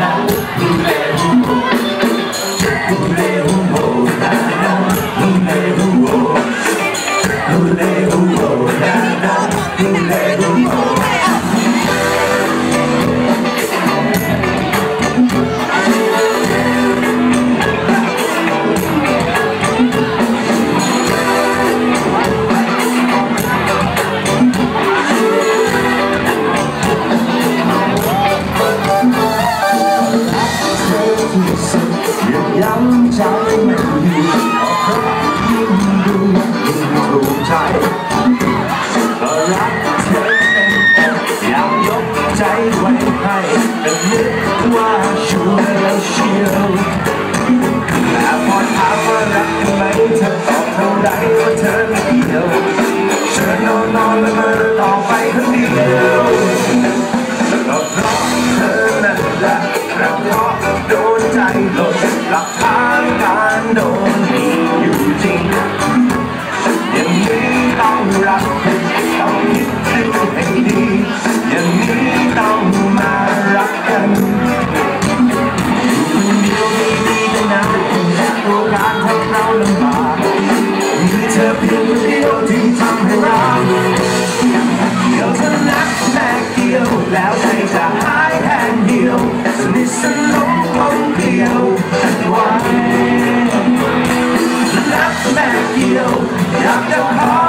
Para lắm trái mình đi ở khắp những đường tình cùng trái ở lát thế em dốc trái quay hay đừng biết qua xuống siêu ลำบากมีเธอเพียงคนเดียวที่ทำให้รักเดียวเท่านั้นแม่เดียวแล้วใจจะหายแห้งเดียวสนิทสนมคงเดียวกันไว้รักแม่เดียวอยากจะ